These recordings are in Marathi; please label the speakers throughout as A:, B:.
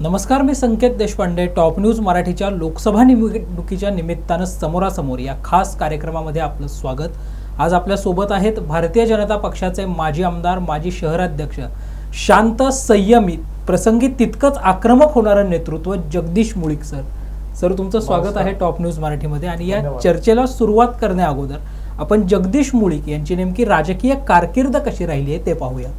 A: नमस्कार मी संकेत देशपांडे टॉप न्यूज मराठीच्या लोकसभा निवडणुकीच्या निमित्तानं समोरासमोर या खास कार्यक्रमामध्ये आपलं स्वागत. आज आपल्यासोबत आहेत भारतीय जनता पक्षाचे माजी आमदार माजी शहराध्यक्ष शांत संयमी प्रसंगी तितकंच आक्रमक होणारं नेतृत्व जगदीश मुळीक सर. सर तुमचं स्वागत आहे टॉप न्यूज मराठीमध्ये आणि या. चर्चेला सुरुवात करण्या अगोदर आपण जगदीश मुळीक यांची नेमकी राजकीय कारकीर्द कशी राहिली आहे ते पाहूया.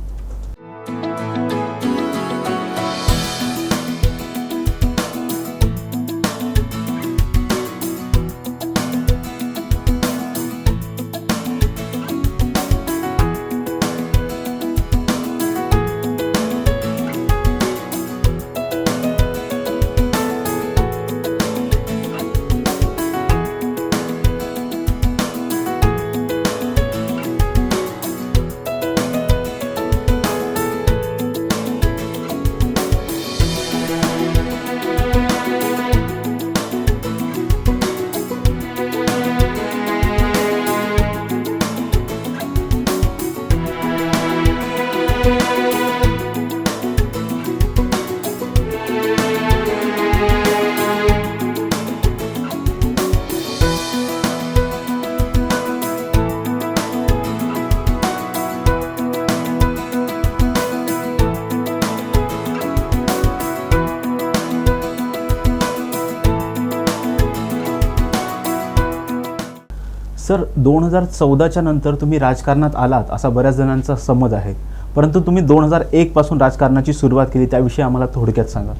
B: दोन हजार चौदाच्या नंतर तुम्ही राजकारणात आलात असा बऱ्याच जणांचा समज आहे. परंतु तुम्ही दोन हजार एक पासून राजकारणाची सुरुवात केली त्याविषयी आम्हाला थोडक्यात सांगा.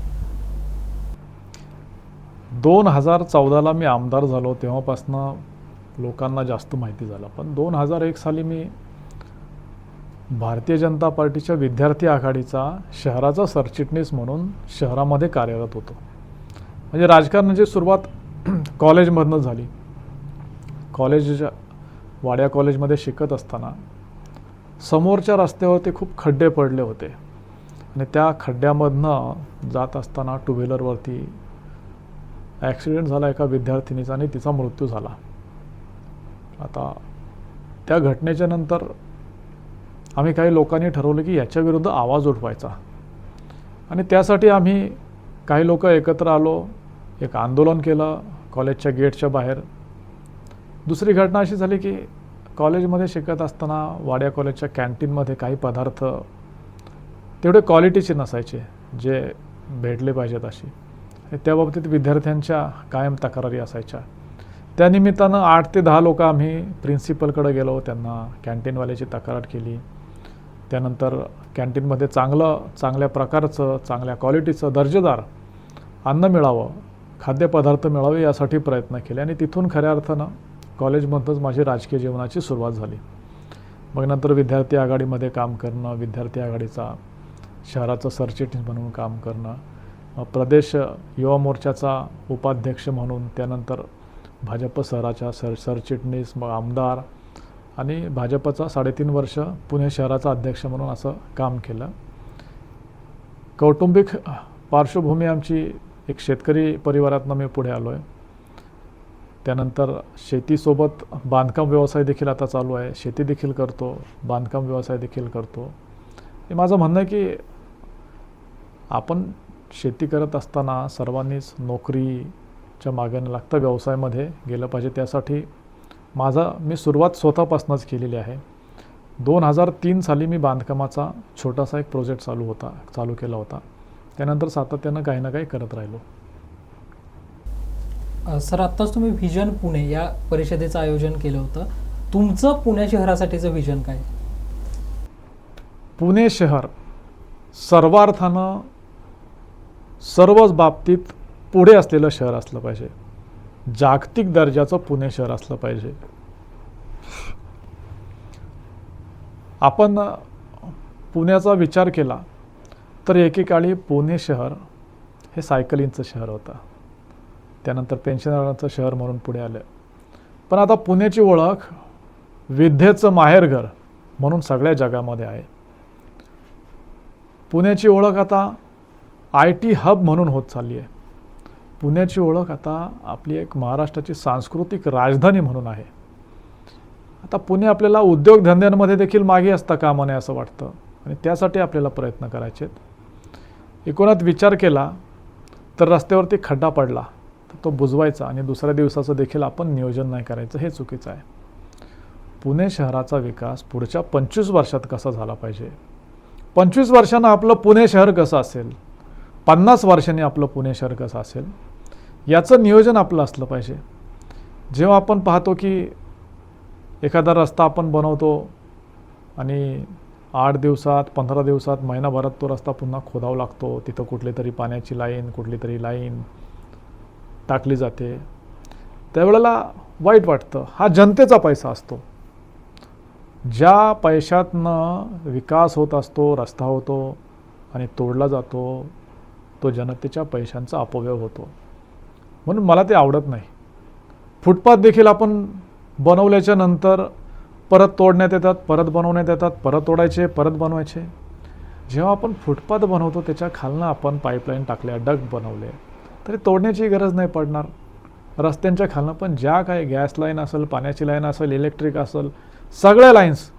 C: दोन हजार चौदाला मी आमदार झालो तेव्हापासनं लोकांना जास्त माहिती झालं. पण दोन हजार एक साली मी भारतीय जनता पार्टीच्या विद्यार्थी आघाडीचा शहराचा सरचिटणीस म्हणून शहरामध्ये कार्यरत होतो. म्हणजे राजकारणाची म्हणजे सुरुवात कॉलेजमधनं झाली. कॉलेजच्या वाड्या कॉलेजमध्ये शिकत असताना समोरच्या रस्त्यावरती खूप खड्डे पडले होते. आणि त्या खड्ड्यामधनं जात असताना टू व्हीलरवरती ॲक्सिडेंट झाला एका विद्यार्थिनीचा आणि तिचा मृत्यू झाला. आता त्या घटनेच्या नंतर आम्ही काही लोकांनी ठरवलं की याच्याविरुद्ध आवाज उठवायचा. आणि त्यासाठी आम्ही काही लोक एकत्र आलो एक आंदोलन केलं कॉलेजच्या गेटच्या बाहेर. दुसरी घटना अशी झाली की कॉलेजमध्ये शिकत असताना वाड्या कॉलेजच्या कॅन्टीनमध्ये काही पदार्थ तेवढे क्वालिटीचे नसायचे जे भेटले पाहिजेत अशी. त्या बाबतीत विद्यार्थ्यांच्या कायम तक्रारी असायच्या. त्यानिमित्तानं आठ ते दहा लोक आम्ही प्रिन्सिपलकडे गेलो त्यांना कॅन्टीनवाल्याची तक्रार केली. त्यानंतर कॅन्टीनमध्ये चांगलं चांगल्या प्रकारचं चांगल्या क्वालिटीचं दर्जेदार अन्न मिळावं खाद्यपदार्थ मिळावे यासाठी प्रयत्न केले आणि तिथून खऱ्या अर्थानं कॉलेजमधूनच माझी राजकीय जीवनाची सुरुवात झाली. मग नंतर विद्यार्थी आघाडीमध्ये काम करणं विद्यार्थी आघाडीचा शहराचं सरचिटणीस म्हणून काम करणं प्रदेश युवा मोर्चाचा उपाध्यक्ष म्हणून त्यानंतर भाजप शहराच्या सर सरचिटणीस मग आमदार आणि भाजपचा साडेतीन वर्ष पुणे शहराचा अध्यक्ष म्हणून असं काम केलं. कौटुंबिक पार्श्वभूमी आमची एक शेतकरी परिवारातनं मी पुढे आलो आहे त्यानंतर शेतीसोबत बांधकाम व्यवसाय देखील आता चालू आहे. शेती देखील करतो बांधकाम व्यवसाय देखील करतो. हे माझं म्हणणं आहे की आपण शेती करत असताना सर्वांनीच नोकरीच्या मागे न लागता व्यवसायामध्ये गेलं पाहिजे. त्यासाठी माझा मी सुरुवात स्वतःपासूनच केलेली आहे. दोन हजार तीन साली मी बांधकामाचा छोटासा एक प्रोजेक्ट चालू होता चालू केला होता. त्यानंतर सातत्यानं काही ना काही करत राहिलो.
A: सर आत्ताच तुम्ही व्हिजन पुणे या परिषदेचं आयोजन केलं होतं. तुमचं पुणे शहरासाठीचं व्हिजन काय?
C: पुणे शहर सर्वार्थानं सर्वच बाबतीत पुढे असलेलं शहर असलं पाहिजे. जागतिक दर्जाचं पुणे शहर असलं पाहिजे. आपण पुण्याचा विचार केला तर एकेकाळी पुणे शहर हे सायकलिंगचं शहर होतं. त्यानंतर पेन्शनरांचं शहर म्हणून पुढे आलं. पण आता पुण्याची ओळख विद्येचं माहेरघर म्हणून सगळ्या जगामध्ये आहे. पुण्याची ओळख आता आय टी हब म्हणून होत चालली आहे. पुण्याची ओळख आता आपली एक महाराष्ट्राची सांस्कृतिक राजधानी म्हणून आहे. आता पुणे आपल्याला उद्योगधंद्यांमध्ये देखील मागे असता कामा नये असं वाटतं. आणि त्यासाठी आपल्याला प्रयत्न करायचे आहेत एकूणात विचार केला तर रस्त्यावरती खड्डा पडला. तर तो बुजवायचा आणि दुसऱ्या दिवसाचं देखील आपण नियोजन नाही करायचं हे चुकीचं आहे. पुणे शहराचा विकास पुढच्या पंचवीस वर्षात कसा झाला पाहिजे? पंचवीस वर्षानं आपलं पुणे शहर कसं असेल? पन्नास वर्षांनी आपलं पुणे शहर कसं असेल? याचं नियोजन आपलं असलं पाहिजे. जेव्हा आपण पाहतो की एखादा रस्ता आपण बनवतो आणि आठ दिवसात पंधरा दिवसात महिनाभरात तो रस्ता पुन्हा खोदावा लागतो तिथं कुठली तरी पाण्याची लाईन कुठली तरी लाईन टाकली जाते. त्यावेळेला वाईट वाटतं. हा जनतेचा पैसा असतो. ज्या पैशातनं विकास होत असतो रस्ता होतो आणि तोडला जातो तो जनतेच्या पैशांचा अपव्यय होतो. म्हणून मला ते आवडत नाही. फुटपाथ देखील आपण बनवल्याच्या नंतर परत तोडण्यात येतात परत बनवण्यात येतात परत तोडायचे परत बनवायचे. जेव्हा आपण फुटपाथ बनवतो त्याच्या खालनं आपण पाईपलाईन टाकल्या डग बनवले तरी तोडण्याची गरज नाही पडणार. रस्त्यांच्या खालनं पण ज्या काही गॅस लाईन असेल पाण्याची लाईन असेल इलेक्ट्रिक असेल सगळ्या लाईन्स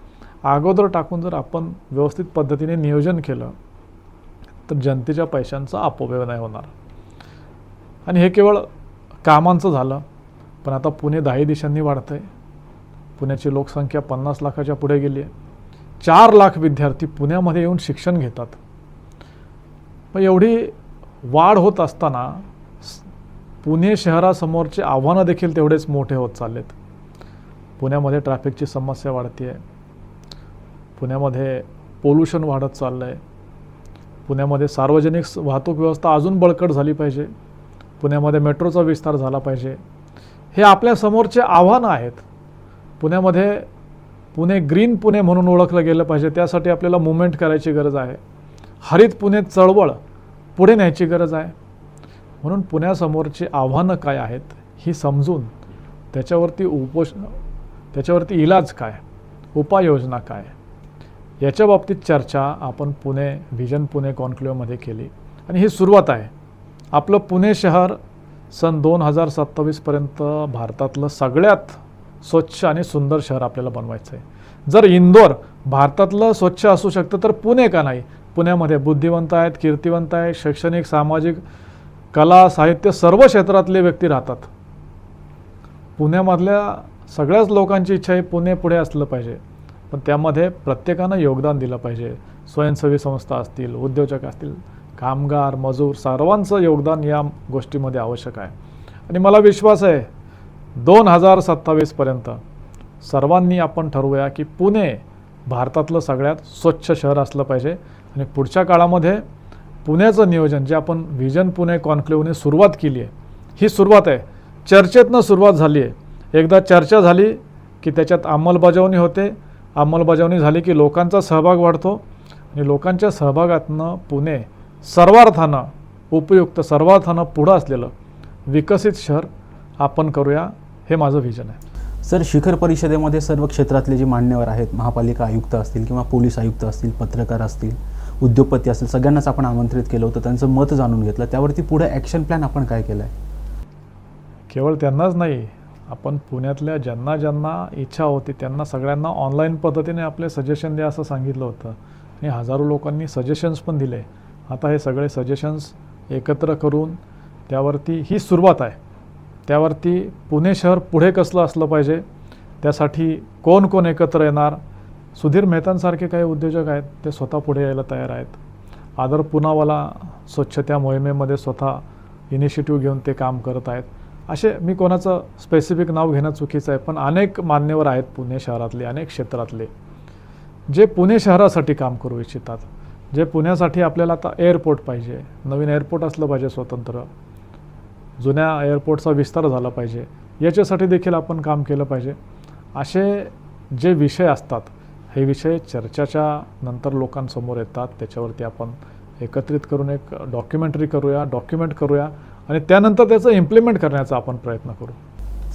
C: अगोदर टाकून जर आपण व्यवस्थित पद्धतीने नियोजन केलं तर जनतेच्या पैशांचा अपव्यय नाही होणार. आणि हे केवळ कामांचं झालं पण आता पुणे दहाही दिशांनी वाढतं आहे पुण्याची लोकसंख्या पन्नास लाखाच्या पुढे गेली आहे चार लाख विद्यार्थी पुण्यामध्ये येऊन शिक्षण घेतात. मग एवढी वाढ होत असताना पुणे शहरासमोरचे आव्हानं देखील तेवढेच मोठे होत चाललेत. पुण्यामध्ये ट्रॅफिकची समस्या वाढते आहे पुण्यामध्ये पोल्युशन वाढत चाललं आहे पुण्यामध्ये सार्वजनिक वाहतूक व्यवस्था अजून बळकट झाली पाहिजे. पुण्यामध्ये मेट्रोचा विस्तार झाला पाहिजे. हे आपल्यासमोरचे आव्हानं आहेत. पुण्यामध्ये पुणे ग्रीन पुणे म्हणून ओळखलं गेलं पाहिजे. त्यासाठी आपल्याला मुवमेंट करायची गरज आहे. हरित पुणे चळवळ पुढे न्यायची गरज आहे. म्हणून पुण्यासमोरची आव्हानं काय आहेत ही समजून त्याच्यावरती उपोष त्याच्यावरती इलाज काय उपाययोजना काय याच्या बाबतीत चर्चा आपण पुणे व्हिजन पुणे कॉन्क्लेवमध्ये केली. आणि ही सुरुवात आहे. आपलं पुणे शहर सन दोन हजार सत्तावीसपर्यंत भारतातलं सगळ्यात स्वच्छ आणि सुंदर शहर आपल्याला बनवायचं आहे जर इंदोर भारतातलं स्वच्छ असू शकतं तर पुणे का नाही? पुण्यामध्ये बुद्धिवंत आहेत कीर्तिवंत आहेत शैक्षणिक सामाजिक कला साहित्य सर्व क्षेत्रातले व्यक्ती राहतात. पुण्यामधल्या सगळ्याच लोकांची इच्छा आहे पुणे पुढे असलं पाहिजे. पण त्यामध्ये प्रत्येकानं योगदान दिलं पाहिजे. स्वयंसेवी संस्था असतील उद्योजक असतील कामगार मजूर सर्वांचं योगदान या गोष्टीमध्ये आवश्यक आहे. आणि मला विश्वास आहे दोन हजार सत्तावीसपर्यंत सर्वांनी आपण ठरवूया की पुणे भारतातलं सगळ्यात स्वच्छ शहर असलं पाहिजे. आणि पुढच्या काळामध्ये पुण्याचं नियोजन जे आपण व्हिजन पुणे कॉन्क्लेव्हने सुरुवात केली आहे ही सुरुवात आहे. चर्चेतनं सुरुवात झाली आहे एकदा चर्चा झाली की त्याच्यात अंमलबजावणी होते. अंमलबजावणी झाली की लोकांचा सहभाग वाढतो. आणि लोकांच्या सहभागातनं पुणे सर्वार्थानं उपयुक्त सर्वार्थानं पुढं असलेलं विकसित शहर आपण करूया. हे माझं व्हिजन आहे.
B: सर शिखर परिषदेमध्ये सर्व क्षेत्रातले जे मान्यवर आहेत महापालिका आयुक्त असतील किंवा पोलीस आयुक्त असतील पत्रकार असतील उद्योगपती असेल सगळ्यांनाच आपण आमंत्रित केलं होतं त्यांचं मत जाणून घेतलं त्यावरती पुढे ॲक्शन प्लॅन आपण काय केलं आहे
C: केवळ त्यांनाच नाही आपण पुण्यातल्या ज्यांना ज्यांना इच्छा होती त्यांना सगळ्यांना ऑनलाईन पद्धतीने आपले सजेशन द्या असं सांगितलं होतं. आणि हजारो लोकांनी सजेशन्स पण दिले. आता हे सगळे सजेशन्स एकत्र करून त्यावरती ही सुरुवात आहे. त्यावरती पुणे शहर पुढे कसलं असलं पाहिजे त्यासाठी कोण कोण एकत्र येणार सुधीर मेहतांसारखे काही उद्योजक आहेत ते स्वतः पुढे यायला तयार आहेत. आदर पुनावाला स्वच्छता मोहिमेमध्ये स्वतः इनिशिएटिव्ह घेऊन ते काम करत आहेत. असे मी कोणाचं स्पेसिफिक नाव घेणं चुकीचं आहे पण अनेक मान्यवर आहेत पुणे शहरातले अनेक क्षेत्रातले जे पुणे शहरासाठी काम करू इच्छितात. जे पुण्यासाठी आपल्याला आता एअरपोर्ट पाहिजे नवीन एअरपोर्ट असलं पाहिजे स्वतंत्र. जुन्या एअरपोर्टचा विस्तार झाला पाहिजे. याच्यासाठी देखील आपण काम केलं पाहिजे. असे जे विषय असतात हे विषय चर्चाच्या नंतर लोकांसमोर येतात. त्याच्यावरती आपण एकत्रित करून एक डॉक्युमेंटरी करूया डॉक्युमेंट करूया आणि त्यानंतर त्याचं इम्प्लिमेंट करण्याचा आपण प्रयत्न करू.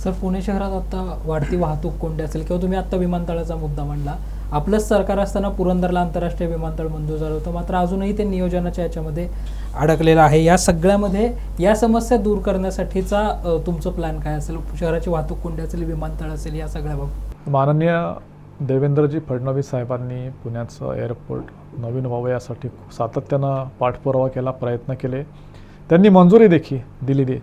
A: सर पुणे शहरात आता वाढती वाहतूक कोंडी असेल किंवा तुम्ही आता विमानतळाचा मुद्दा मांडला. आपलंच सरकार असताना पुरंदरला आंतरराष्ट्रीय विमानतळ मंजूर झालं होतं. मात्र अजूनही ते नियोजनाच्या याच्यामध्ये अडकलेलं आहे. या सगळ्यामध्ये या समस्या दूर करण्यासाठीचा तुमचं प्लॅन काय असेल? शहराची वाहतूक कोंडी असेल विमानतळ असेल या सगळ्या बाबत
C: माननीय देवेंद्रजी फडणवीस साहेबांनी पुण्याचं एअरपोर्ट नवीन व्हावं यासाठी सातत्यानं पाठपुरावा केला प्रयत्न केले. त्यांनी मंजुरी देखील दिलेली.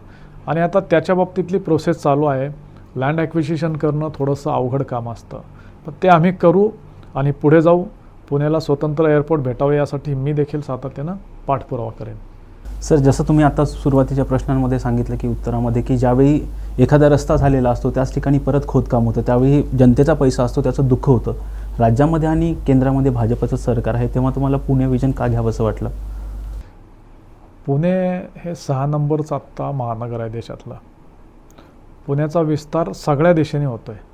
C: आणि आता त्याच्या बाबतीतली प्रोसेस चालू आहे. लँड ॲक्विजिशन करणं थोडंसं अवघड काम असतं. पण ते आम्ही करू आणि पुढे जाऊ. पुण्याला स्वतंत्र एअरपोर्ट भेटावं यासाठी मी देखील सातत्यानं पाठपुरावा करेन.
B: सर जसं तुम्ही आता सुरुवातीच्या प्रश्नांमध्ये सांगितलं की उत्तरामध्ये की ज्यावेळी एखादा रस्ता झालेला असतो त्याच ठिकाणी परत खोदकाम होतं त्यावेळी जनतेचा पैसा असतो त्याचं दुःख होतं. राज्यामध्ये आणि केंद्रामध्ये भाजपचं सरकार आहे तेव्हा तुम्हाला पुणे विजन का घ्यावंसं वाटलं?
C: पुणे हे सहा नंबरचं आत्ता महानगर आहे देशातलं. पुण्याचा विस्तार सगळ्या दिशेने होतो आहे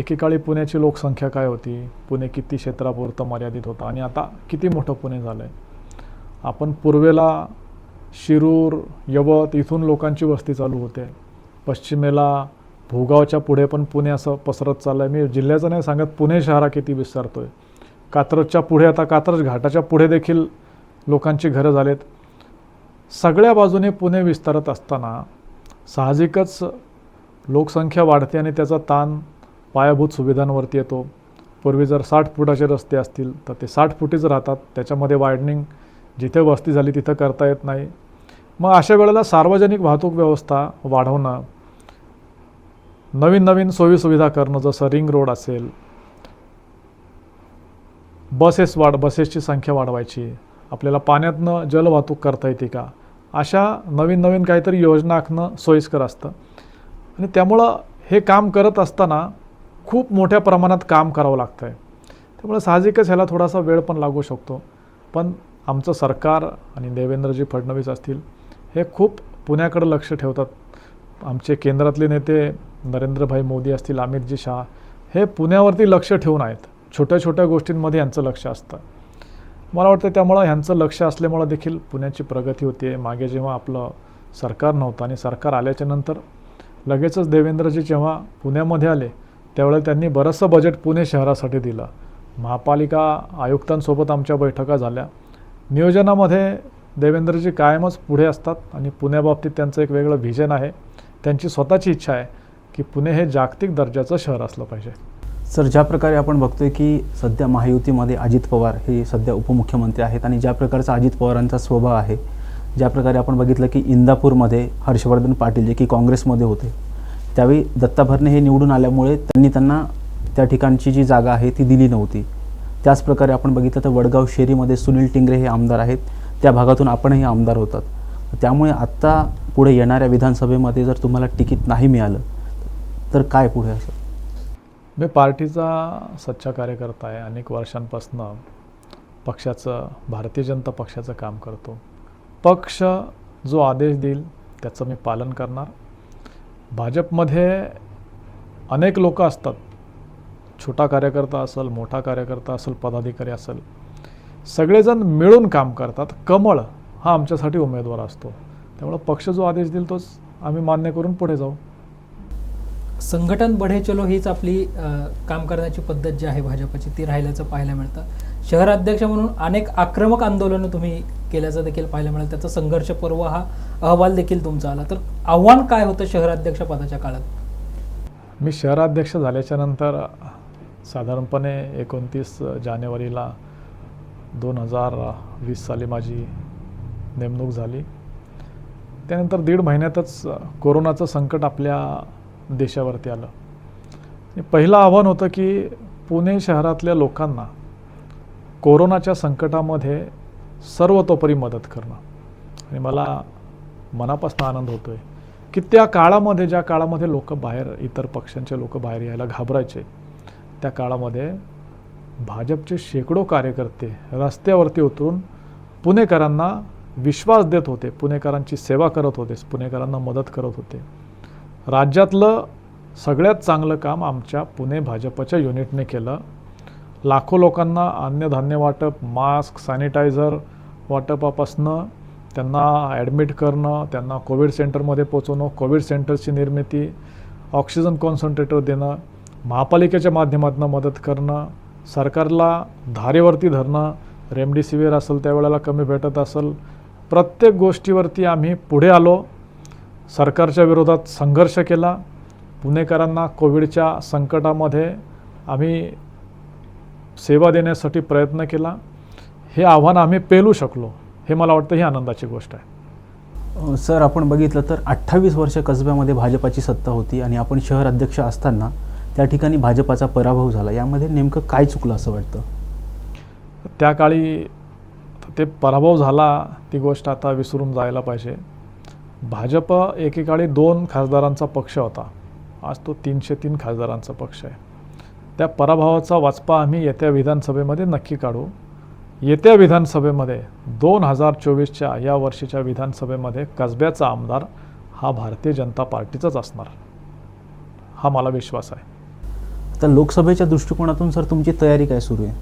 C: एकेकाळी पुण्याची लोकसंख्या काय होती? पुणे किती क्षेत्रापुरतं मर्यादित होतं? आणि आता किती मोठं पुणे झालं आहे आपण पूर्वेला शिरूर यवत इथून लोकांची वस्ती चालू होते. पश्चिमेला भोगावच्या पुढे पण पुणे असं पसरत चाललं आहे मी जिल्ह्याचं नाही सांगत पुणे शहरा किती विस्तारतो आहे कात्रजच्या पुढे आता कात्रज घाटाच्या पुढे देखील लोकांची घरं झालेत. सगळ्या बाजूने पुणे विस्तारत असताना साहजिकच लोकसंख्या वाढते आणि त्याचा ताण पायाभूत सुविधांवरती येतो. पूर्वी जर साठ फुटाचे रस्ते असतील तर ते साठ फुटीच राहतात. त्याच्यामध्ये वायडनिंग जिथे वस्ती झाली तिथं करता येत नाही. मग अशा वेळेला सार्वजनिक वाहतूक व्यवस्था वाढवणं नवीन नवीन सोयीसुविधा करणं जसं रिंग रोड असेल बसेस वाढ बसेसची संख्या वाढवायची आपल्याला पाण्यातनं जलवाहतूक करता येते का? अशा नवीन नवीन काहीतरी योजना आखणं सोयीस्कर असतं. आणि त्यामुळं हे काम करत असताना खूप मोठ्या प्रमाणात काम करावं लागतं आहे त्यामुळे साहजिकच ह्याला थोडासा वेळ पण लागू शकतो. पण आमचं सरकार आणि देवेंद्रजी फडणवीस असतील हे खूप पुण्याकडं लक्ष ठेवतात. आमचे केंद्रातले नेते नरेंद्रभाई मोदी असतील अमितजी शहा हे पुण्यावरती लक्ष ठेवून आहेत. छोट्या छोट्या गोष्टींमध्ये यांचं लक्ष असतं. मला वाटतं त्यामुळं ह्यांचं लक्ष असल्यामुळं देखील पुण्याची प्रगती होते. मागे जेव्हा आपलं सरकार नव्हतं आणि सरकार आल्याच्यानंतर लगेचच देवेंद्रजी जेव्हा पुण्यामध्ये आले त्यावेळेला त्यांनी बरंचसं बजेट पुणे शहरासाठी दिलं. महापालिका आयुक्तांसोबत आमच्या बैठका झाल्या. नियोजनामध्ये देवेंद्रजी कायमच पुढे असतात आणि पुण्याबाबतीत त्यांचं एक वेगळं व्हिजन आहे. त्यांची स्वतःची इच्छा आहे. की पुणे हे जागतिक दर्जाचं शहर असलं पाहिजे.
B: सर ज्या प्रकारे आपण बघतोय की सध्या महायुतीमध्ये अजित पवार हे सध्या उपमुख्यमंत्री आहेत आणि ज्या प्रकारचा अजित पवारांचा स्वभाव आहे ज्या प्रकारे आपण बघितलं की इंदापूरमध्ये हर्षवर्धन पाटील जे की काँग्रेसमध्ये होते त्यावेळी दत्ता भरणे हे निवडून आल्यामुळे त्यांनी त्यांना त्या ठिकाणची जी जागा आहे ती दिली नव्हती. त्याच प्रकारे आपण बघितलं तर वडगाव शेरीमध्ये सुनील टिंगरे हे आमदार आहेत त्या भागातून आपणही आमदार होतात. त्यामुळे आत्ता पुढे येणाऱ्या विधानसभेमध्ये जर तुम्हाला तिकीट नाही मिळालं तर काय पुढे असं?
C: मी पार्टीचा सच्चा कार्यकर्ता आहे. अनेक वर्षांपासून पक्षाचं भारतीय जनता पक्षाचं काम करतो. पक्ष जो आदेश देईल त्याचं मी पालन करणार. भाजपमध्ये अनेक लोक असतात. छोटा कार्यकर्ता असेल मोठा कार्यकर्ता असेल पदाधिकारी असेल. सगळेजण मिळून काम करतात. कमळ हा आमच्यासाठी उमेदवार असतो. त्यामुळं पक्ष जो आदेश देईल तोच आम्ही मान्य करून पुढे जाऊ.
A: संघटन बढे चलो हीच आपली काम करण्याची पद्धत जी आहे भाजपची ती राहिल्याचं पाहायला मिळतं. शहराध्यक्ष म्हणून अनेक आक्रमक आंदोलनं तुम्ही केल्याचं देखील पाहायला मिळालं. त्याचा संघर्ष पर्व हा अहवाल देखील तुमचा आला. तर आव्हान काय होतं शहराध्यक्ष पदाच्या काळात?
C: मी शहराध्यक्ष झाल्याच्यानंतर साधारणपणे एकोणतीस जानेवारीला दोन हजार वीस साली माझी नेमणूक झाली. त्यानंतर दीड महिन्यातच कोरोनाचं संकट आपल्या देशावरती आलं. पहिलं आव्हान होतं की पुणे शहरातल्या लोकांना कोरोनाच्या संकटामध्ये सर्वतोपरी मदत करणं. आणि मला मनापासून आनंद होतो आहे की त्या काळामध्ये ज्या काळामध्ये लोक बाहेर इतर पक्षांचे लोक बाहेर यायला घाबरायचे त्या काळामध्ये भाजपचे शेकडो कार्यकर्ते रस्त्यावरती उतरून पुणेकरांना विश्वास देत होते पुणेकरांची सेवा करत होते पुणेकरांना मदत करत होते. राज्यातलं सगळ्यात चांगलं काम आमच्या पुणे भाजपच्या युनिटने केलं. लाखो लोकांना अन्नधान्य वाटप मास्क सॅनिटायझर वाटपापासनं त्यांना ॲडमिट करणं त्यांना कोविड सेंटरमध्ये पोचवणं कोविड सेंटरची निर्मिती ऑक्सिजन कॉन्सन्ट्रेटर देणं महापालिकेच्या माध्यमातून मदत करणं सरकारला धारेवरती धरणं रेमडेसिवीर असेल त्यावेळेला कमी भेटत असेल प्रत्येक गोष्टीवरती आम्ही पुढे आलो. सरकारच्या विरोधात संघर्ष केला. पुणेकरांना कोविडच्या संकटामध्ये आम्ही सेवा देण्यासाठी प्रयत्न केला. हे आव्हान आम्ही पेलू शकलो हे मला वाटतं ही आनंदाची गोष्ट आहे.
B: सर आपण बघितलं तर अठ्ठावीस वर्ष कसब्यामध्ये भाजपाची सत्ता होती आणि आपण शहर अध्यक्ष असताना त्या ठिकाणी भाजपाचा पराभव झाला. यामध्ये नेमकं काय चुकलं असं वाटतं?
C: त्या काळी ते पराभव झाला ती गोष्ट आता विसरून जायला पाहिजे. भाजप एकेकाळी दोन खासदारांचा पक्ष होता. आज तो तीनशे तीन खासदारांचा पक्ष आहे. त्या पराभवाचा वाचपा आम्ही येत्या विधानसभेमध्ये नक्की काढू. येत्या विधानसभेमध्ये दोन हजार चोवीसच्या या वर्षीच्या विधानसभेमध्ये कसब्याचा आमदार हा भारतीय जनता पार्टीचाच असणार. हा मला विश्वास आहे.
B: तर लोकसभेच्या दृष्टिकोनातून सर तुमची तयारी काय सुरू आहे?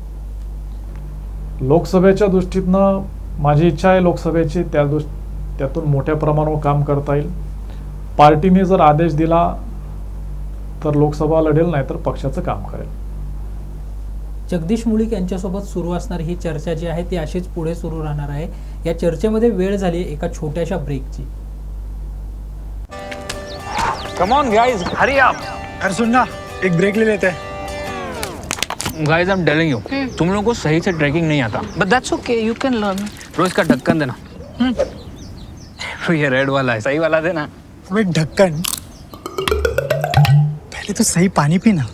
C: लोकसभेच्या दृष्टीतनं माझी इच्छा आहे लोकसभेची त्या दृष् त्यातून मोठ्या प्रमाणावर काम करता येईल. पार्टीने जर आदेश दिला तर लोकसभा लढेल नाही तर पक्षाचं काम करेल.
A: जगदीश मुळीक यांच्यासोबत सुरू असणारी ही चर्चा जी आहे ती अशीच पुढे सुरू राहणार आहे. या चर्चेमध्ये वेळ झाली एका छोट्याशा ब्रेकची
D: come on guys hurry up
E: अरे सुन ना एक ब्रेक ले लेते. हैं
D: guys I am telling you तुम लोगों को सही से ट्रैकिंग नहीं आता.
F: But that's okay, you can learn.
D: रोज का ढक्कन देना. तो ये रेड वाला है। सही वाला देना
E: अबे ढक्कन। पहले तो सही पानी पीना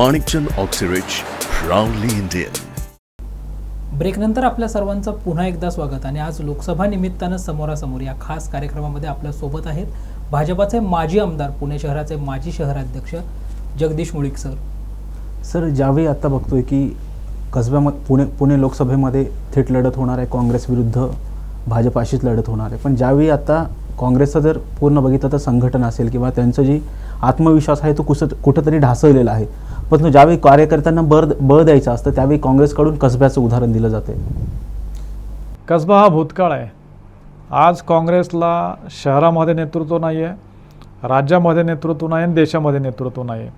G: Manikchand Oxyrich, proudly Indian.
A: ब्रेकनंतर आपल्या सर्वांचं पुन्हा एकदा स्वागत आणि आज लोकसभा निमित्तानं समोरासमोर या खास कार्यक्रमामध्ये आपल्यासोबत आहेत भाजपाचे माजी आमदार पुणे शहराचे माजी शहराध्यक्ष जगदीश मुळीक सर.
B: सर ज्यावेळी आता बघतोय की कसब्याम पुणे पुणे लोकसभेमध्ये थेट लढत होणार आहे काँग्रेस विरुद्ध भाजप अशीच लढत होणार आहे. पण ज्यावेळी आता काँग्रेसचं जर पूर्ण बघितलं तर संघटन असेल किंवा त्यांचं जी आत्मविश्वास आहे तो कुसत कुठंतरी ढासळलेला आहे. पण ज्यावेळी कार्यकर्त्यांना बळ बळ द्यायचं असतं त्यावेळी काँग्रेसकडून कसब्याचं उदाहरण दिलं जाते
C: कसबा हा भूतकाळ आहे. आज काँग्रेसला शहरामध्ये नेतृत्व नाही आहे राज्यामध्ये नेतृत्व नाही आणि देशामध्ये नेतृत्व नाही आहे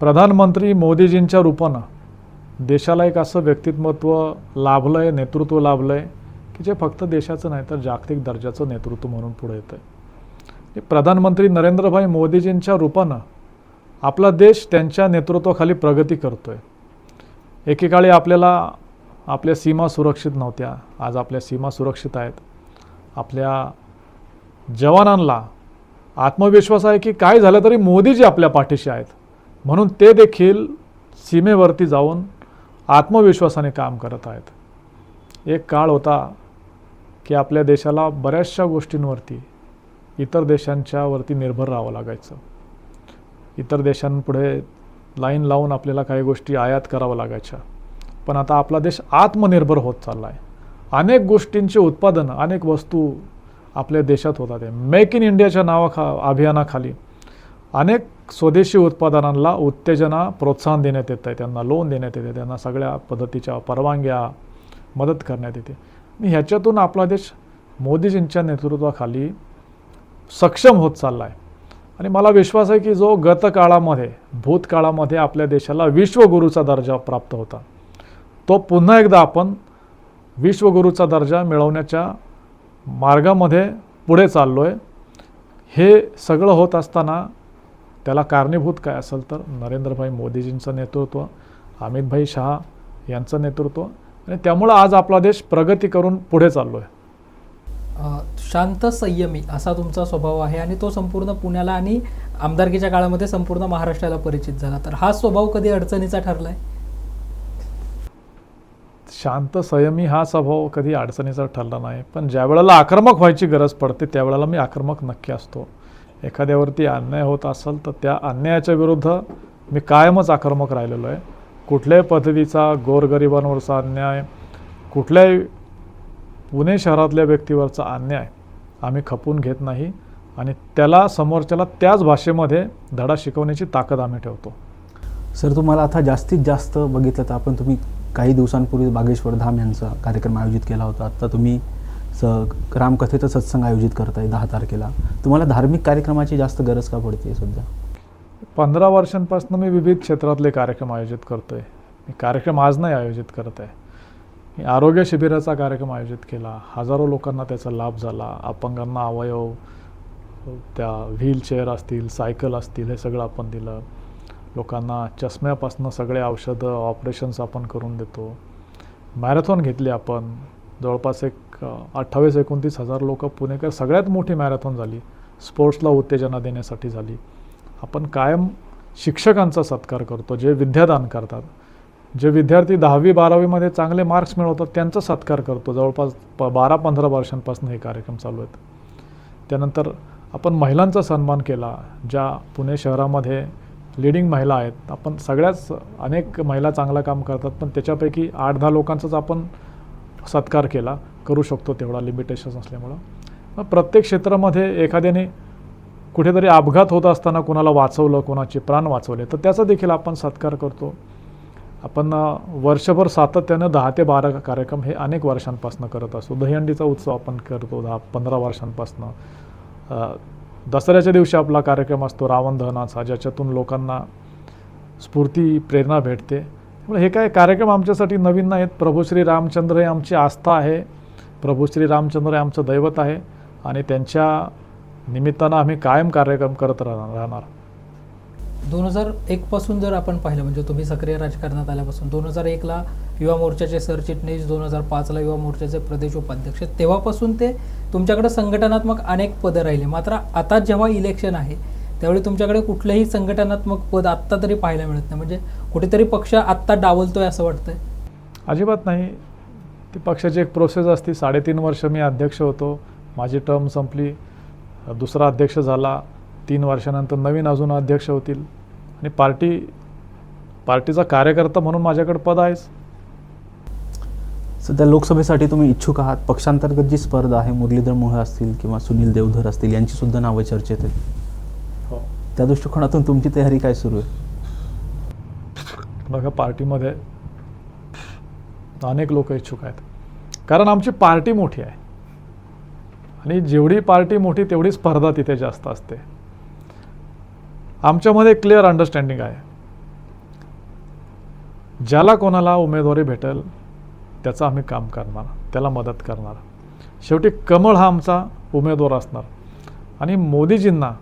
C: प्रधानमंत्री मोदीजींच्या रूपानं देशाला एक असं व्यक्तिमत्व लाभलं आहे नेतृत्व लाभलं आहे की जे फक्त देशाचं नाही तर जागतिक दर्जाचं नेतृत्व म्हणून पुढे येतं आहे प्रधानमंत्री नरेंद्रभाई मोदीजींच्या रूपानं आपला देश त्यांच्या नेतृत्वाखाली प्रगती करतो आहे एकेकाळी आपल्याला आपल्या सीमा सुरक्षित नव्हत्या. आज आपल्या सीमा सुरक्षित आहेत. आपल्या जवानांना आत्मविश्वास आहे की काय झालं तरी मोदीजी आपल्या पाठीशी आहेत. म्हणून ते देखील सीमेवरती जाऊन आत्मविश्वासाने काम करत आहेत. एक काळ होता की आपल्या देशाला बऱ्याचशा गोष्टींवरती इतर देशांच्यावरती निर्भर राहावं लागायचं. इतर देशांपुढे लाईन लावून आपल्याला काही गोष्टी आयात कराव्या लागायच्या. पण आता आपला देश आत्मनिर्भर होत चालला आहे अनेक गोष्टींचे उत्पादन अनेक वस्तू आपल्या देशात होतात. मेक इन इंडियाच्या नावाखा अभियानाखाली अनेक स्वदेशी उत्पादनांना उत्तेजना प्रोत्साहन देण्यात येतं आहे. त्यांना लोन देण्यात येते त्यांना सगळ्या पद्धतीच्या परवानग्या मदत करण्यात येते. ह्याच्यातून आपला देश मोदीजींच्या नेतृत्वाखाली सक्षम होत चालला आहे आणि मला विश्वास आहे की जो गतकाळामध्ये भूतकाळामध्ये आपल्या देशाला विश्वगुरूचा दर्जा प्राप्त होता तो पुन्हा एकदा आपण विश्वगुरूचा दर्जा मिळवण्याच्या मार्गामध्ये पुढे चाललो आहे हे सगळं होत असताना त्याला कारणीभूत काय असेल तर नरेंद्रभाई मोदीजींचं नेतृत्व अमितभाई शहा यांचं नेतृत्व आणि त्यामुळं आज आपला देश प्रगती करून पुढे चाललो आहे
A: शांत संयमी असा तुमचा स्वभाव आहे आणि तो संपूर्ण पुण्याला आणि आमदारकीच्या काळामध्ये संपूर्ण महाराष्ट्राला परिचित झाला. तर हा स्वभाव कधी अडचणीचा ठरलाय?
C: शांत संयमी हा स्वभाव कधी अडचणीचा ठरला नाही. पण ज्या वेळेला आक्रमक व्हायची गरज पडते त्यावेळेला मी आक्रमक नक्की असतो. एखाद्यावरती अन्याय होत असेल तर त्या अन्यायाच्या विरुद्ध मी कायमच आक्रमक राहिलेलो आहे. कुठल्याही पद्धतीचा गोरगरिबांवरचा अन्याय कुठल्याही पुणे शहरातल्या व्यक्तीवरचा अन्याय आम्ही खपून घेत नाही आणि त्याला समोरच्याला त्याच भाषेमध्ये धडा शिकवण्याची ताकद आम्ही ठेवतो.
B: सर तुम्हाला आता जास्तीत जास्त बघितलं तर आपण तुम्ही काही दिवसांपूर्वी बागेश्वर धाम यांचा कार्यक्रम आयोजित केला होता. आता तुम्ही स रामकथेचा सत्संग आयोजित करत आहे दहा तारखेला. तुम्हाला धार्मिक कार्यक्रमाची जास्त गरज का पडते सध्या?
C: पंधरा वर्षांपासून मी विविध क्षेत्रातले कार्यक्रम आयोजित करतो आहे मी कार्यक्रम आज नाही आयोजित करत आहे मी आरोग्य शिबिराचा कार्यक्रम आयोजित केला. हजारो लोकांना त्याचा लाभ झाला. अपंगांना अवयव त्या व्हीलचेअर असतील सायकल असतील हे सगळं आपण दिलं. लोकांना चष्म्यापासून सगळे औषधं ऑपरेशन्स आपण करून देतो. मॅरेथॉन घेतली आपण. जवळपास एक अठ्ठावीस एकोणतीस हजार लोक पुणेकर सगळ्यात मोठी मॅरेथॉन झाली. स्पोर्ट्सला उत्तेजना देण्यासाठी झाली. आपण कायम शिक्षकांचा सत्कार करतो जे विद्यादान करतात. जे विद्यार्थी दहावी बारावीमध्ये चांगले मार्क्स मिळवतात त्यांचा सत्कार करतो. जवळपास प बारा पंधरा वर्षांपासून हे कार्यक्रम चालू आहेत. त्यानंतर आपण महिलांचा सन्मान केला. ज्या पुणे शहरामध्ये लिडिंग महिला आहेत. आपण सगळ्याच अनेक महिला चांगलं काम करतात पण त्याच्यापैकी आठ दहा लोकांचाच आपण सत्कार केला. करू शकतो तेवढा लिमिटेशन्स असल्यामुळं. मग प्रत्येक क्षेत्रामध्ये एखाद्याने कुठेतरी अपघात होत असताना कोणाला वाचवलं कोणाचे प्राण वाचवले तर त्याचा देखील आपण सत्कार करतो. आपण वर्षभर सातत्यानं दहा ते बारा कार्यक्रम हे अनेक वर्षांपासून करत असतो. दहीहंडीचा उत्सव आपण करतो दहा पंधरा वर्षांपासून. दसऱ्याच्या दिवशी आपला कार्यक्रम असतो रावण दहनाचा ज्याच्यातून लोकांना स्फूर्ती प्रेरणा भेटते. त्यामुळे हे काय कार्यक्रम आमच्यासाठी नवीन नाहीत. प्रभू श्री रामचंद्र हे आमची आस्था आहे. प्रभू श्री रामचंद्र हे आमचं दैवत आहे आणि त्यांच्या निमित्तानं आम्ही कायम कार्यक्रम करत राहणार.
A: दोन हजार एकपासून जर आपण पाहिलं म्हणजे तुम्ही सक्रिय राजकारणात आल्यापासून दोन हजार एकला युवा मोर्चाचे सरचिटणीस दोन हजार पाचला युवा मोर्चाचे प्रदेश उपाध्यक्ष तेव्हापासून ते तुमच्याकडे संघटनात्मक अनेक पदं राहिले. मात्र आता जेव्हा इलेक्शन आहे त्यावेळी तुमच्याकडे कुठलंही संघटनात्मक पद आत्ता तरी पाहायला मिळत नाही. म्हणजे कुठेतरी पक्ष आत्ता डावलतोय असं वाटतंय?
C: अजिबात नाही. ती पक्षाची एक प्रोसेस असते. साडेतीन वर्ष मी अध्यक्ष होतो. माझी टर्म संपली. दुसरा अध्यक्ष झाला. तीन वर्षानंतर नवीन अजून अध्यक्ष होतील. आणि पार्टी पार्टीचा कार्यकर्ता म्हणून माझ्याकडे पद आहेच.
B: सध्या लोकसभेसाठी तुम्ही इच्छुक आहात. पक्षांतर्गत जी स्पर्धा आहे मुरलीधर मोहोळ असतील किंवा सुनील देवधर असतील यांची सुद्धा नावं चर्चेत आहेत.
C: हो.
B: त्या दृष्टिकोनातून तुमची तयारी काय सुरू आहे?
C: बघा पार्टीमध्ये अनेक लोक इच्छुक आहेत. कारण आमची पार्टी मोठी आहे. आणि जेवढी पार्टी मोठी तेवढी स्पर्धा तिथे जास्त असते. आमच्यामध्ये क्लिअर अंडरस्टँडिंग आहे. ज्याला कोणाला उमेदवारी भेटेल त्याचं आम्ही काम करणार त्याला मदत करणार. शेवटी कमळ हा आमचा उमेदवार असणार. आणि मोदीजींना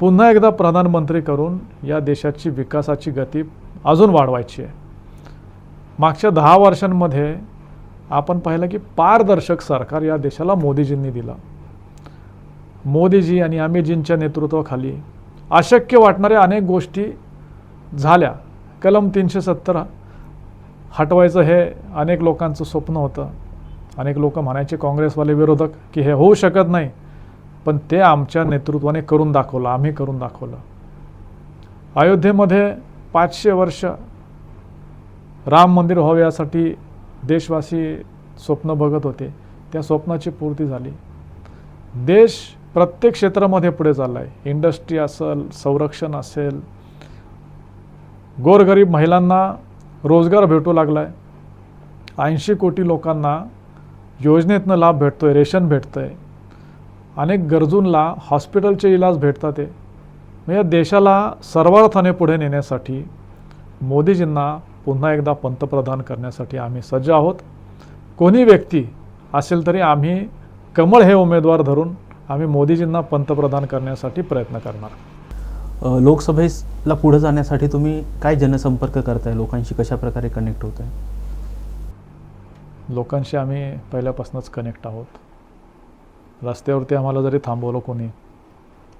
C: पुन्हा एकदा प्रधानमंत्री करून या देशाची विकासाची गती अजून वाढवायची आहे. मागच्या दहा वर्षांमध्ये आपण पाहिलं की पारदर्शक सरकार या देशाला मोदीजींनी दिलं. मोदीजी आणि अमितजींच्या नेतृत्वाखाली अशक्य वाटणाऱ्या अनेक गोष्टी झाल्या. कलम तीनशे सत्तर हटवायचं हे अनेक लोकांचं स्वप्न होतं. अनेक लोक म्हणायचे काँग्रेसवाले विरोधक की हे होऊ शकत नाही पण ते आमच्या नेतृत्वाने करून दाखवलं आम्ही करून दाखवलं. अयोध्येमध्ये पाचशे वर्ष राम मंदिर व्हावे यासाठी देशवासी स्वप्न बघत होते. त्या स्वप्नाची पूर्ती झाली. देश प्रत्येक क्षेत्रामध्ये पुढे चालला आहे इंडस्ट्री असेल संरक्षण असेल गोरगरीब महिलांना रोजगार भेटू लागला आहे ऐंशी कोटी लोकांना योजनेतनं लाभ भेटतो आहे रेशन भेटतं आहे अनेक गरजूंना हॉस्पिटलचे इलाज भेटतात आहे या देशाला सर्वार्थाने पुढे नेण्यासाठी मोदीजींना पुन्हा एकदा पंतप्रधान करण्यासाठी आम्ही सज्ज आहोत. कोणी व्यक्ती असेल तरी आम्ही कमळ हे उमेदवार धरून आम्ही मोदीजींना पंतप्रधान करण्यासाठी प्रयत्न करणार.
B: लोकसभेला पुढे जाण्यासाठी तुम्ही काय जनसंपर्क करताय? लोकांशी कशा प्रकारे कनेक्ट होत आहे
C: लोकांशी आम्ही पहिल्यापासूनच कनेक्ट आहोत. रस्त्यावरती आम्हाला जरी थांबवलं कोणी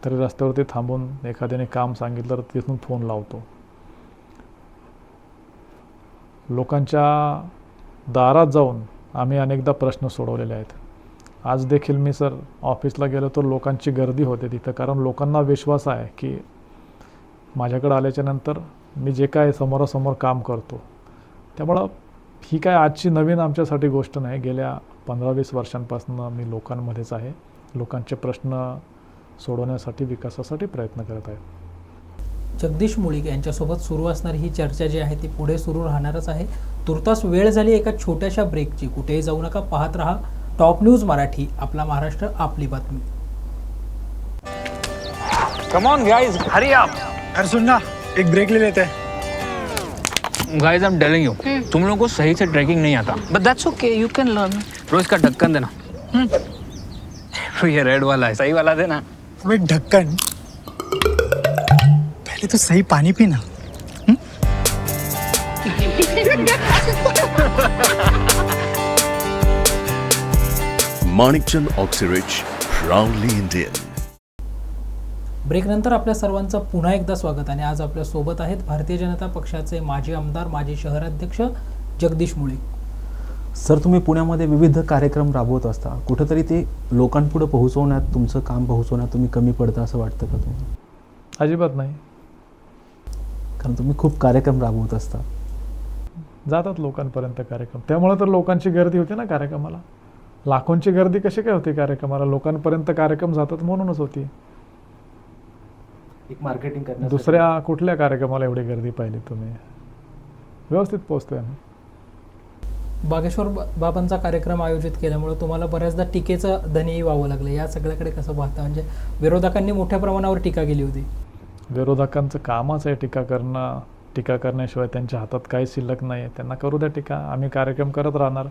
C: तरी रस्त्यावरती थांबून एखाद्याने काम सांगितलं तर तिथून फोन लावतो. लोकांच्या दारात जाऊन आम्ही अनेकदा प्रश्न सोडवलेले आहेत. आज देखील मी सर ऑफिसला गेलो तर लोकांची गर्दी होते तिथं. कारण लोकांना विश्वास आहे की माझ्याकडे आल्याच्यानंतर मी जे काय समोरासमोर काम करतो. त्यामुळं ही काय आजची नवीन आमच्यासाठी गोष्ट नाही. गेल्या पंधरा वीस वर्षांपासून मी लोकांमध्येच आहे. लोकांचे प्रश्न सोडवण्यासाठी विकासासाठी प्रयत्न करत आहे.
A: जगदीश मुळीक यांच्यासोबत सुरू असणारी ही चर्चा जी आहे ती पुढे सुरू राहणारच आहे. तुर्तास वेळ झाली एका छोट्याशा ब्रेकची कुठेही जाऊ नका पाहत रहा. टॉप न्यूज मराठी आपला महाराष्ट्र आपली बातमी.
D: कम ऑन गाइस हरी आप
E: यार सुन ना एक ब्रेक ले लेते. हैं
D: guys I am telling you तुम लोगों को सही से ट्रैकिंग नहीं आता.
F: But that's okay, you can learn.
D: रोज का ढक्कन देना. ये रेड वाला है सही वाला देना.
E: ढक्कन पहले तो सही पानी पीना
G: Manikchand Oxyrich, proudly Indian.
A: ब्रेकनंतर आपल्या सर्वांचं पुन्हा एकदा स्वागत आणि आज आपल्यासोबत आहेत भारतीय जनता पक्षाचे माजी आमदार माजी शहराध्यक्ष जगदीश मुळे.
B: सर तुम्ही पुण्यामध्ये विविध कार्यक्रम राबवत असता. कुठंतरी ते लोकांपुढे पोहोचवण्यात तुमचं काम पोहोचवण्यात तुम्ही कमी पडता असं वाटतं का तुम्हाला?
C: अजिबात नाही.
B: कारण तुम्ही खूप कार्यक्रम राबवत असता.
C: जातात लोकांपर्यंत कार्यक्रम. त्यामुळे तर लोकांची गर्दी होती ना कार्यक्रमाला. लाखोंची गर्दी कशी काय होती कार्यक्रमाला? लोकांपर्यंत कार्यक्रम जातात म्हणूनच होती.
B: एक मार्केटिंग
C: दुसऱ्या कुठल्या कार्यक्रमाला एवढी गर्दी पाहिली तुम्ही? व्यवस्थित पोहोचतोय आम्ही.
A: बागेश्वर बाबांचा कार्यक्रम आयोजित केल्यामुळे तुम्हाला बऱ्याचदा टीकेचं धनी व्हावं लागलं. या सगळ्याकडे कसं पाहता? म्हणजे विरोधकांनी मोठ्या प्रमाणावर टीका केली होती.
C: विरोधकांचं कामच आहे टीका करणं. टीका करण्याशिवाय त्यांच्या हातात काही शिल्लक नाही आहे. त्यांना करू द्या टीका. आम्ही कार्यक्रम करत राहणार.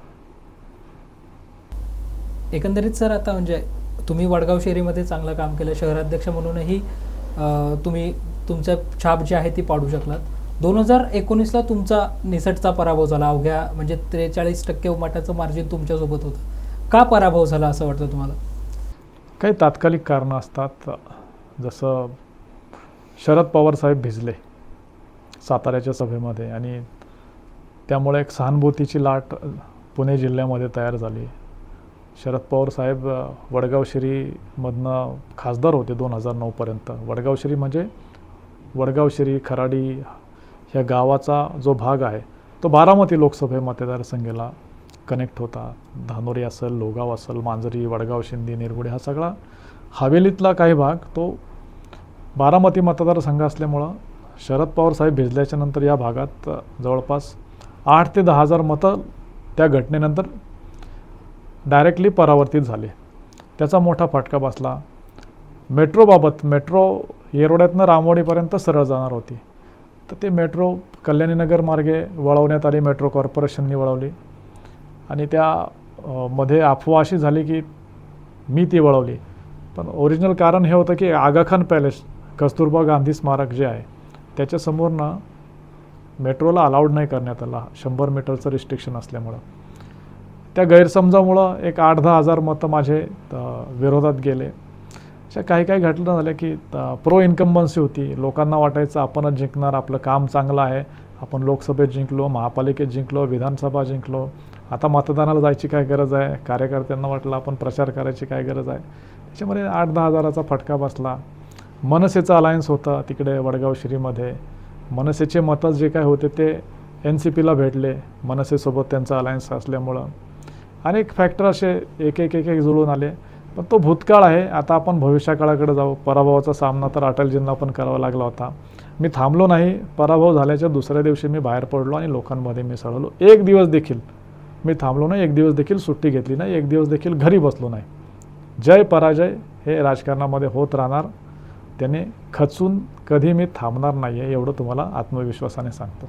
A: एकंदरीत सर आता म्हणजे तुम्ही वडगाव शेरीमध्ये चांगलं काम केलं. शहराध्यक्ष म्हणूनही तुम्ही तुमच्या छाप जी आहे ती पाडू शकलात. दोन हजार एकोणीसला तुमचा निसटचा पराभव झाला. अवघ्या म्हणजे त्रेचाळीस टक्के उमाटाचं मार्जिन तुमच्यासोबत होतं. का पराभव झाला असं वाटतं तुम्हाला?
C: काही तात्कालिक कारणं असतात. जसं शरद पवार साहेब भिजले साताऱ्याच्या सभेमध्ये आणि त्यामुळे एक सहानुभूतीची लाट पुणे जिल्ह्यामध्ये तयार झाली. शरद पवार साहेब वडगावशिरीमधनं वडगाव शिरीमधनं खासदार होते दोन हजार नऊपर्यंत वडगाव शिरी म्हणजे वडगाव शिरी खराडी ह्या गावाचा जो भाग आहे तो बारामती लोकसभे मतदारसंघाला कनेक्ट होता. धानोरी असेल लोगाव असेल मांजरी वडगाव शिंदी निरगुडे हा सगळा हवेलीतला काही भाग तो बारामती मतदारसंघ असल्यामुळं शरद पवार साहेब भिजल्याच्या नंतर या भागात जवळपास आठ ते दहा हजार मतं त्या घटनेनंतर डायरेक्टली परावर्तित झाले. त्याचा मोठा फटका बसला. मेट्रोबाबत मेट्रो येरवड्यातनं रामवाडीपर्यंत सरळ जाणार होती. तर ते मेट्रो कल्याणीनगर मार्गे वळवण्यात आली मेट्रो कॉर्पोरेशननी वळवली. आणि त्या मध्ये अफवा अशी झाली की मी ती वळवली. पण ओरिजिनल कारण हे होतं की आगाखान पॅलेस कस्तुरबा गांधी स्मारक जे आहे त्याच्यासमोरनं मेट्रोला अलाउड नाही करण्यात आला. शंभर मीटरचं रिस्ट्रिक्शन असल्यामुळं. त्या गैरसमजामुळं एक आठ दहा हजार मतं माझे विरोधात गेले. अशा काही काही घटना झाल्या की प्रो इन्कम्बन्सी होती. लोकांना वाटायचं आपणच जिंकणार आपलं काम चांगलं आहे. आपण लोकसभेत जिंकलो महापालिकेत जिंकलो विधानसभा जिंकलो. आता मतदानाला जायची काय गरज आहे? कार्यकर्त्यांना वाटलं आपण प्रचार करायची काय गरज आहे? त्याच्यामध्ये आठ दहा हजाराचा फटका बसला. मनसेचा अलायन्स होता तिकडे वडगाव श्रीमध्ये. मनसेचे मतं जे काय होते ते एन सी पीला भेटले. मनसेसोबत त्यांचा अलायन्स असल्यामुळं. अनेक फॅक्टर असे एक एक एक एक जुळून आले. पण तो भूतकाळ आहे. आता आपण भविष्यकाळाकडे जाऊ. पराभवाचा सामना तर अटलजींना पण करावा लागला होता. मी थांबलो नाही. पराभव झाल्याच्या दुसऱ्या दिवशी मी बाहेर पडलो आणि लोकांमध्ये मी सळवलो एक दिवस देखील मी थांबलो नाही. एक दिवस देखील सुट्टी घेतली नाही. एक दिवस देखील घरी बसलो नाही. जय पराजय हे राजकारणामध्ये होत राहणार. त्याने खचून कधी मी थांबणार नाही आहे एवढं तुम्हाला आत्मविश्वासाने सांगतो.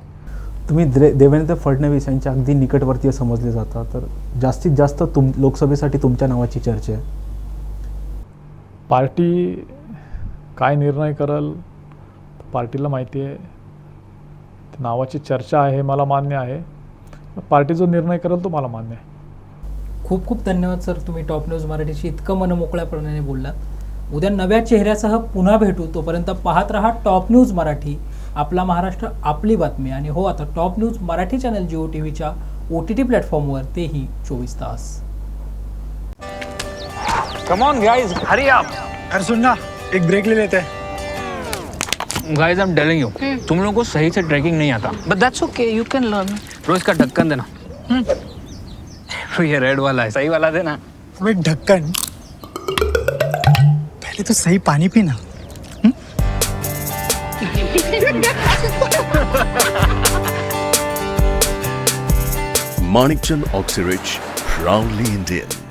B: तुम्ही द्रे देवेंद्र फडणवीस यांच्या अगदी निकटवर्तीय समजले जाता तर जास्तीत जास्त तुम लोकसभेसाठी तुमच्या नावाची चर्चा आहे.
C: पार्टी काय निर्णय करल पार्टीला माहिती आहे. नावाची चर्चा आहे हे मला मान्य आहे. पार्टी जो निर्णय करेल तो मला मान्य आहे.
A: खूप खूप धन्यवाद सर. तुम्ही टॉप न्यूज मराठीशी इतकं मनमोकळ्यापणाने बोललात. उद्या नव्या चेहऱ्यासह पुन्हा भेटू. तोपर्यंत पाहत रहा टॉप न्यूज मराठी. आपला महाराष्ट्र आपली बातमी. आणि हो आता top news Marathi channel Jio T व्हीच्या ओ टी टी प्लॅटफॉर्मवर तेही चोवीस तास.
D: कम ऑन गाइस हरी आप
E: अरे सुन ना एक ब्रेक ले लेते. हैं
D: guys I am telling you तुम लोगों को सही से ट्रैकिंग नहीं आता.
F: But that's okay, you can learn.
D: रोज का ढक्कन देना. ये रेड वाला है सही वाला देना.
E: ढक्कन पहले तो सही पानी पीना
G: Manikchand Oxyrich, proudly Indian.